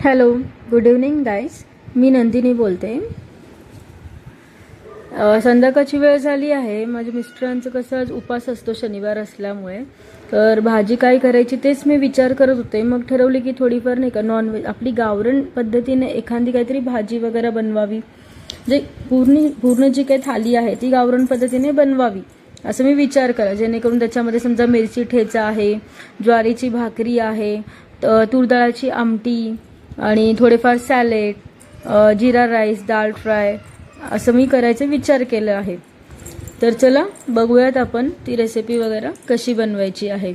Hello good evening guys मी नंदिनी बोलते. संध्याकाळची वेळ झाली आहे. माझ्या मिस्टरांचं कसं आज उपास असतो शनिवार असल्यामुळे. तर भाजी काय करायची तेच मी विचार करत होते. मग ठरवले की थोडीफार नाही का नॉनव्हेज आपली गावरण पद्धतीने एखादी काहीतरी भाजी वगैरे बनवावी. जे पूर्ण पूर्ण जी काही थाली आहे ती गावरण पद्धतीने बनवावी असं मी विचार करा जेणेकरून त्याच्यामध्ये समजा मिरची ठेचा आहे ज्वारीची भाकरी आहे तुरडाळाची आमटी आणि थोडेफार salad jeera rice dal fry असं मी करायचा विचार केला आहे. तर चला बघूयात आपण ती रेसिपी वगैरे कशी बनवायची आहे.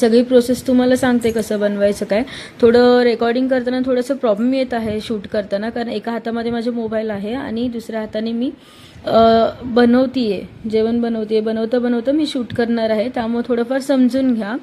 सगळी प्रोसेस तुम्हाला सांगते कसं बनवायचं काय. थोडं रेकॉर्डिंग करताना थोडंसं प्रॉब्लेम येत आहे शूट करताना कारण एका हातामध्ये माझे मोबाईल आहे आणि दुसऱ्या हाताने मी बनवतीये जेवण बनवतीये. बनवता बनवता मी शूट करणार आहे त्यामुळे थोडंफार समजून घ्या.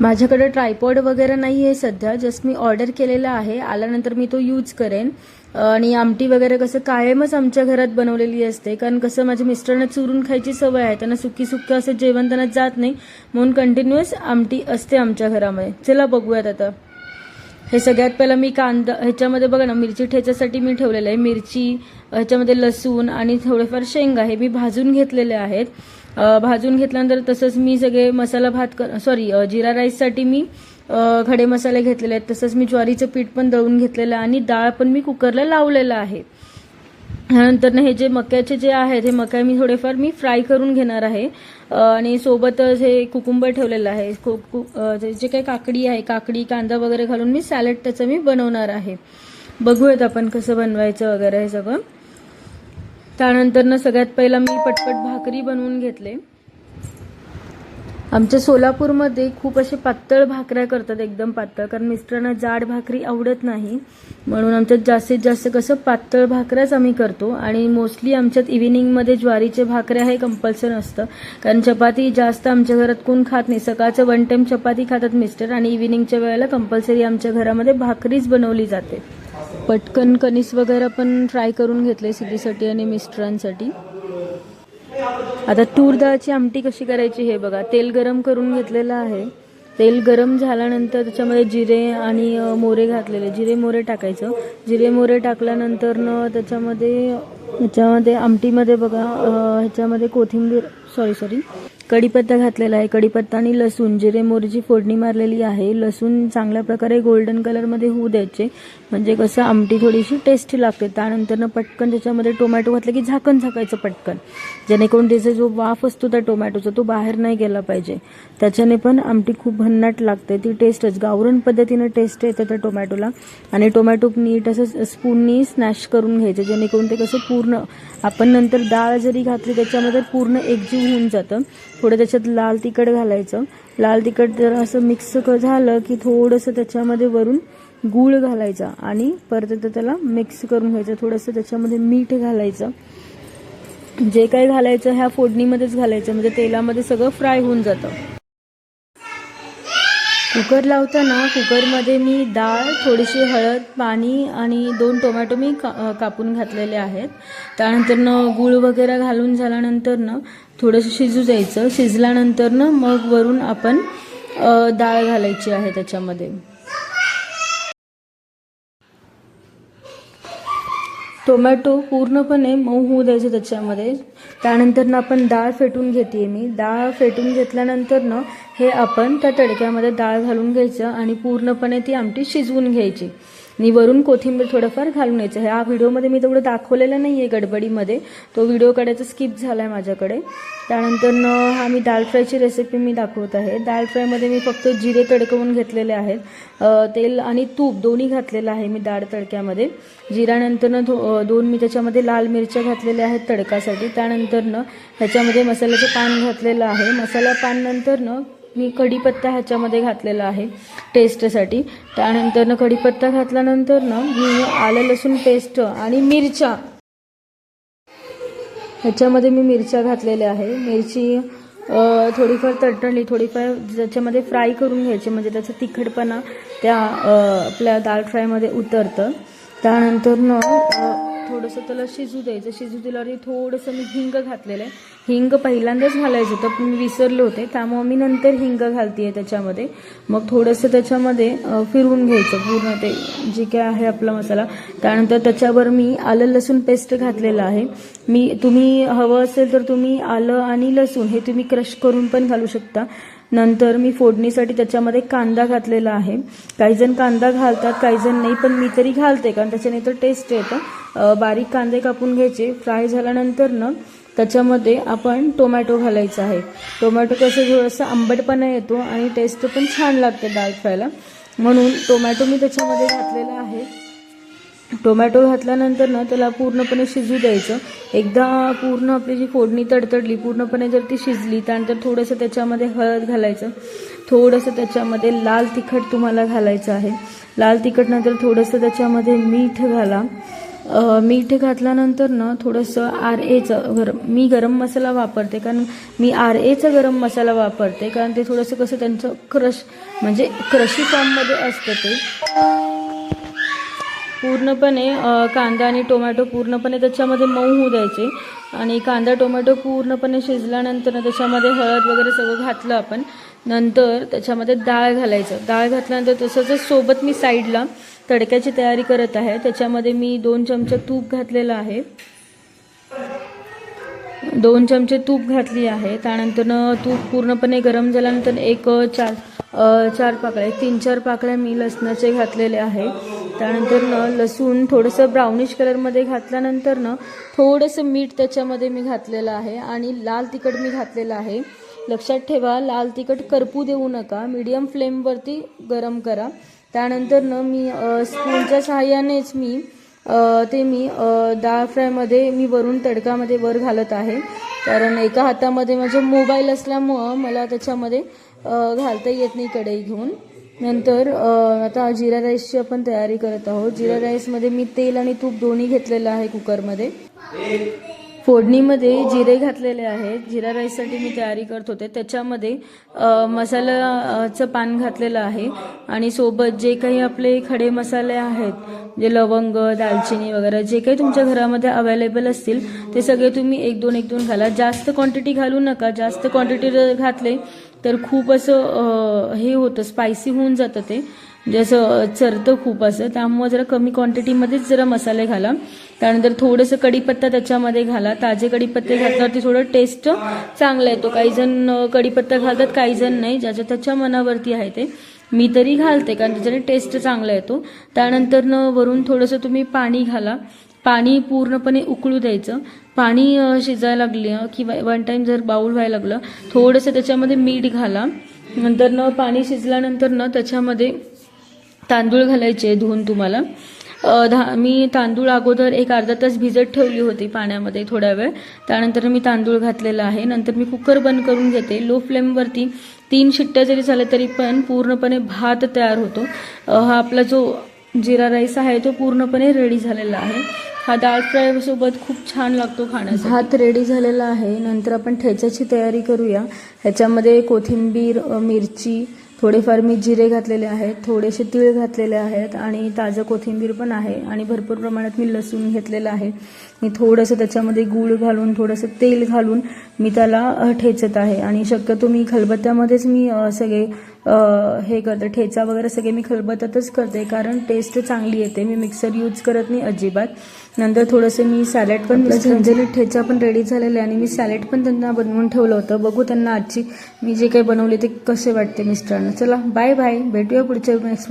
माझ्याकडे ट्रायपॉड वगैरे नाही आहे सध्या. जस्ट मी ऑर्डर केलेला आहे. आल्यानंतर मी तो यूज करेन. आणि आमटी वगैरे कसं कायमच आमच्या घरात बनवलेली असते. कारण कसं माझ्या मिस्टरांना चुरून खायची सवय आहे. त्यांना सुकी सुक्की असं जेवण त्यांना जात नाही. म्हणून कंटिन्युअस आमटी असते आमच्या घरामध्ये. चला बघूयात आता. हे सगळ्यात पहिला मी कांदा ह्याच्यामध्ये बघा ना मिरची ठेच्यासाठी मी ठेवलेलं आहे. मिरची ह्याच्यामध्ये लसूण आणि थोडेफार शेंगा हे मी भाजून घेतलेले आहेत. भाजून घेतल्यानंतर तसंच मी सगळे मसाला भात सॉरी जिरा राईससाठी मी खडे मसाले घेतलेले आहेत. तसंच मी ज्वारीचं पीठ पण दळून घेतलेलं आहे आणि डाळ पण मी कुकरला लावलेलं आहे. त्यानंतर हे जे मक्याचे जे आहेत हे मका मी थोडेफार मी फ्राय करून घेणार आहे. आणि सोबतच हे कुकुंबर ठेवलेलं आहे. जे जे काही काकडी आहे काकडी कांदा वगैरे घालून मी सॅलड त्याचं मी बनवणार आहे. बघूयात आपण कसं बनवायचं वगैरे हे सगळं. त्यानंतर ना सगळ्यात पहिला मी पटपट भाकरी बनवून घेतले. आमच्या सोलापूरमध्ये खूप असे पातळ भाकऱ्या करतात एकदम पातळ कारण मिस्टरांना जाड भाकरी आवडत नाही. म्हणून आमच्यात जास्तीत जास्त कसं पातळ भाकऱ्याच आम्ही करतो. आणि मोस्टली आमच्यात इव्हिनिंगमध्ये ज्वारीचे भाकऱ्या हे कंपल्सन असतं कारण चपाती जास्त आमच्या घरात कोण खात नाही. सकाळचं वन टाइम चपाती खातात मिस्टर आणि इव्हिनिंगच्या वेळेला कंपल्सरी आमच्या घरामध्ये भाकरीच बनवली जाते. पटकन कणीस वगैरे पण फ्राय करून घेतले सिद्धीसाठी आणि मिस्टरांसाठी. आता तूर डाळची आमटी कशी करायची हे बघा. तेल गरम करून घेतलेलं आहे. तेल गरम झाल्यानंतर त्याच्यामध्ये जिरे आणि मोरे घातलेले. जिरे मोरे टाकायचं. जिरे मोरे टाकल्यानंतर न त्याच्यामध्ये ह्याच्यामध्ये आमटीमध्ये बघा ह्याच्यामध्ये कोथिंबीर सॉरी सॉरी कढीपत्ता घातलेला आहे. कढीपत्ता आणि लसूण जिरे मोरीची फोडणी मारलेली आहे. लसूण चांगल्या प्रकारे गोल्डन कलरमध्ये होऊ द्यायचे. म्हणजे कसं आमटी थोडीशी टेस्टी लागते. त्यानंतरनं पटकन त्याच्यामध्ये टोमॅटो घातलं की झाकण झाकायचं पटकन. जेणेकरून त्याचा जो वाफ असतो त्या टोमॅटोचा तो बाहेर नाही गेला पाहिजे. त्याच्याने पण आमटी खूप भन्नाट लागते. ती टेस्टच गावरण पद्धतीनं टेस्ट येते त्या टोमॅटोला आणि टोमॅटो नीट असं स्पूननी स्नॅश करून घ्यायचं. जेणेकरून ते कसं पूर्ण आपण नंतर डाळ जरी घातली त्याच्यामध्ये पूर्ण एकजीव होऊन जातं. थोडं त्याच्यात लाल तिखट घालायचं. लाल तिखट जर असं मिक्स झालं की थोडंसं त्याच्यामध्ये वरून गूळ घालायचा आणि परत एकदा त्याला मिक्स करून घ्यायचं. थोडंसं त्याच्यामध्ये मीठ घालायचं. जे काही घालायचं ह्या फोडणीमध्येच घालायचं. म्हणजे तेलामध्ये सगळं फ्राय होऊन जातं. कुकर लावताना कुकरमध्ये मी डाळ थोडीशी हळद पाणी आणि दोन टोमॅटो मी का कापून घातलेले आहेत. त्यानंतरनं गूळ वगैरे घालून झाल्यानंतरनं थोडंसं शिजू द्यायचं. शिजल्यानंतरनं मग वरून आपण डाळ घालायची आहे त्याच्यामध्ये. टोमॅटो पूर्णपणे मऊ होऊ द्यायचं त्याच्यामध्ये. त्यानंतर ना आपण डाळ फेटून घेते मी. डाळ फेटून घेतल्यानंतरनं हे आपण त्या तडक्यामध्ये डाळ घालून घ्यायचं आणि पूर्णपणे ती आमटी शिजवून घ्यायची. आणि वरून कोथिंबीर थोडंफार घालून यायचं. ह्या व्हिडिओमध्ये मी तेवढं दाखवलेलं नाही आहे गडबडीमध्ये. तो व्हिडिओ काढायचा स्किप झाला आहे माझ्याकडे त्यानंतरनं हा मी दाल फ्रायची रेसिपी मी दाखवत आहे. दाल फ्रायमध्ये मी फक्त जिरे तडकवून घेतलेले आहेत. तेल आणि तूप दोन्ही घातलेलं आहे मी डाळ तडक्यामध्ये. जिऱ्यानंतरनं थो दोन मी त्याच्यामध्ये लाल मिरच्या घातलेल्या आहेत तडकासाठी. त्यानंतरनं ह्याच्यामध्ये मसाल्याचं पान घातलेलं आहे. मसाला पान नंतरनं मी कढीपत्ता ह्याच्यामध्ये घातलेला आहे टेस्टसाठी त्यानंतरनं कढीपत्ता घातल्यानंतर ना मी आलं लसूण पेस्ट आणि मिरच्या. ह्याच्यामध्ये मी मिरच्या घातलेल्या आहे. मिरची थोडीफार तडतडली थोडीफार ज्याच्यामध्ये फ्राय करून घ्यायची म्हणजे त्याचा तिखटपणा त्या आपल्या दाल फ्रायमध्ये उतरतं. त्यानंतरनं थोडंसं त्याला शिजू द्यायचं. शिजू दिल्यावर थोडंसं मी हिंग घातलेलं आहे. हिंग पहिल्यांदाच घालायचं होतं पण मी विसरले होते. त्यामुळं मी नंतर हिंग घालते त्याच्यामध्ये. मग थोडंसं त्याच्यामध्ये फिरवून घ्यायचं पूर्ण ते जे काय आहे आपला मसाला. त्यानंतर त्याच्यावर मी आलं लसूण पेस्ट घातलेलं आहे. मी तुम्ही हवं असेल तर तुम्ही आलं आणि लसूण हे तुम्ही क्रश करून पण घालू शकता. नंतर मी फोडणीसाठी त्याच्यामध्ये कांदा घातलेला आहे. काही जण कांदा घालतात काही जण नाही पण मी तरी घालते कारण त्याच्याने तर टेस्ट येतं. बारीक कांदे कापून घ्यायचे फ्राय झाल्यानंतर ना त्याच्यामध्ये आपण टोमॅटो घालायचा आहे. टोमॅटो कसं थोडंसं आंबटपणा येतो आणि टेस्ट पण छान लागते डाळ फ्रायला म्हणून टोमॅटो मी त्याच्यामध्ये घातलेला आहे. टोमॅटो घातल्यानंतर ना त्याला पूर्णपणे शिजू द्यायचं. एकदा पूर्ण आपली जी फोडणी तडतडली पूर्णपणे जर ती शिजली त्यानंतर थोडंसं त्याच्यामध्ये हळद घालायचं. थोडंसं त्याच्यामध्ये लाल तिखट तुम्हाला घालायचं आहे. लाल तिखट नंतर थोडंसं त्याच्यामध्ये मीठ घाला. मीठ घातल्यानंतर ना थोडंसं आर एचं गरम मी गरम मसाला वापरते कारण मी आर एचं गरम मसाला वापरते कारण ते थोडंसं कसं त्यांचं क्रश म्हणजे क्रशी फॉर्ममध्ये असतं ते. पूर्णपणे कांदा आणि टोमॅटो पूर्णपणे त्याच्यामध्ये मऊ होऊ द्यायचे. आणि कांदा टोमॅटो पूर्णपणे शिजल्यानंतर त्याच्यामध्ये हळद वगैरे सगळं घातलं आपण. नंतर त्याच्यामध्ये डाळ घालायचं. डाळ घातल्यानंतर तसंच सोबत मी साईडला तडक्याची तयारी करत आहे. त्याच्यामध्ये मी दोन चमचे तूप घातलेलं आहे. दोन चमचे तूप घातली आहे. त्यानंतर तूप पूर्णपणे गरम झाल्यानंतर एक चार चार पाकळ्या तीन चार पाकळ्या मी लसणाचे घातलेले आहे त्यानंतर न लसूण थोडंसं ब्राउनिश कलरमध्ये घातल्यानंतर थोडंसं मीठ त्याच्यामध्ये मी घातलेलं आहे आणि लाल तिखट मी घातलेलं आहे. लक्षात ठेवा लाल तिखट करपू देऊ नका. मीडियम फ्लेमवरती गरम करा. त्यानंतर मी स्पूनच्या सहाय्यानेच मी ते मी डाळ फ्रायमध्ये मी वरून तडकामध्ये वर घालत आहे. कारण एका हातामध्ये माझा मोबाईल असल्यामुळं मला त्याच्यामध्ये घालता येत नाही कढई घेऊन. नंतर आता जिरा राईसची आपण तयारी करत आहोत. जिरा राईसमध्ये मी तेल आणि तूप दोन्ही घेतलेलं आहे कुकरमध्ये. फोडणीमध्ये जिरे घातलेले आहेत. जिरा राईससाठी मी तयारी करत होते. त्याच्यामध्ये मसाल्याचं पान घातलेलं आहे. आणि सोबत जे काही आपले खडे मसाले आहेत जे लवंग दालचिनी वगैरे जे काही तुमच्या घरामध्ये अवेलेबल असतील ते सगळे तुम्ही एक दोन एक दोन घाला. जास्त क्वांटिटी घालू नका. जास्त क्वांटिटी जर घातले तर खूप असं हे होतं स्पायसी होऊन जातं ते. म्हणजे असं चरतं खूप असं. त्यामुळे जरा कमी क्वांटिटीमध्येच जरा मसाले घाला. त्यानंतर थोडंसं कढीपत्ता त्याच्यामध्ये घाला. ताजे कढीपत्ते घातल्यावरती थोडं टेस्ट चांगला येतो. काही जण कढीपत्ता घालतात काही जण नाही. ज्याच्या त्याच्या मनावरती आहे ते. मी तरी घालते कारण त्याच्याने टेस्ट चांगला येतो. त्यानंतर न वरून थोडंसं तुम्ही पाणी घाला. पाणी पूर्णपणे उकळू द्यायचं. पाणी शिजायला लागलं किंवा वन टाईम जर बाऊल व्हायला लागलं थोडंसं त्याच्यामध्ये मीठ घाला. नंतर न पाणी शिजल्यानंतर त्याच्यामध्ये तांदूळ घालायचे धुवून तुम्हाला. धा मी तांदूळ अगोदर एक अर्धा तास भिजत ठेवली होती पाण्यामध्ये थोडा वेळ. त्यानंतर मी तांदूळ घातलेला आहे. नंतर मी कुकर बंद करून घेते. लो फ्लेमवरती तीन शिट्ट्या जरी झाल्या तरी पण पूर्णपणे भात तयार होतो. हा आपला जो जिरा राईस आहे तो पूर्णपणे रेडी झालेला आहे. हा डाळ फ्राय सोबत खूप छान लागतो खाण्याचा भात रेडी झालेला आहे. नंतर आपण ठेच्याची तयारी करूया. ह्याच्यामध्ये कोथिंबीर मिरची थोडेफार मी जिरे घातलेले आहेत थोडेसे तीळ घातलेले आहेत आणि ताजं कोथिंबीर पण आहे आणि भरपूर प्रमाणात मी लसूण घेतलेलं आहे. मी थोडंसं त्याच्यामध्ये गूळ घालून थोडंसं तेल घालून मी त्याला ठेचत आहे आणि शक्यतो मी खलबत्त्यामध्येच मी सगळे हे करते. ठेचा वगैरे सगळे मी खलबत्त्यातच करते. कारण टेस्ट चांगली येते. मी मिक्सर यूज करत नाही अजिबात. नंतर थोडंसं मी सॅलड पण झणझणीत ठेचा पण रेडी झालेला आहे. आणि मी सॅलड पण त्यांना बनवून ठेवलं होतं. बघू त्यांना आजची मी जे काही बनवले ते कसे वाटते मिस्टरांना. चला बाय बाय भेटूया पुढच्या नेक्स्ट